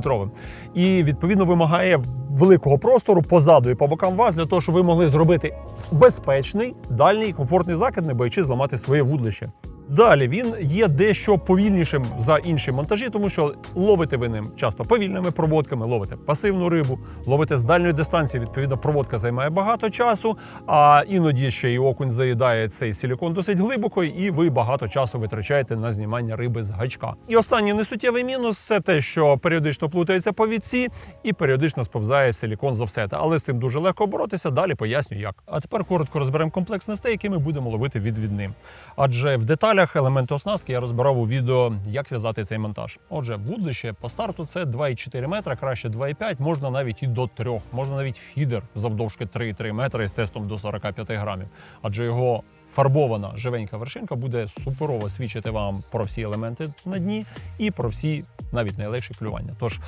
метровим. І відповідно вимагає великого простору позаду і по бокам вас для того, щоб ви могли зробити безпечний, дальній, комфортний закид, не боячись зламати своє вудлище. Далі він є дещо повільнішим за інші монтажі, тому що ловите ви ним часто повільними проводками, ловите пасивну рибу, ловите з дальньої дистанції. Відповідно, проводка займає багато часу, а іноді ще й окунь заїдає цей силікон досить глибоко, і ви багато часу витрачаєте на знімання риби з гачка. І останній несуттєвий мінус це те, що періодично плутаються повідці і періодично сповзає силікон з офсета. Але з цим дуже легко боротися. Далі поясню як. А тепер коротко розберемо комплекс снастей, які ми будемо ловити відвідним. Адже в деталях елементи оснастки я розбирав у відео, як в'язати цей монтаж. Отже, вудлище по старту це 2,4 метра, краще 2,5, можна навіть і до 3, можна навіть фідер завдовжки 3,3 метра із тестом до 45 грамів. Адже його фарбована живенька вершинка буде суперово свідчити вам про всі елементи на дні і про всі навіть найлегші клювання. Тож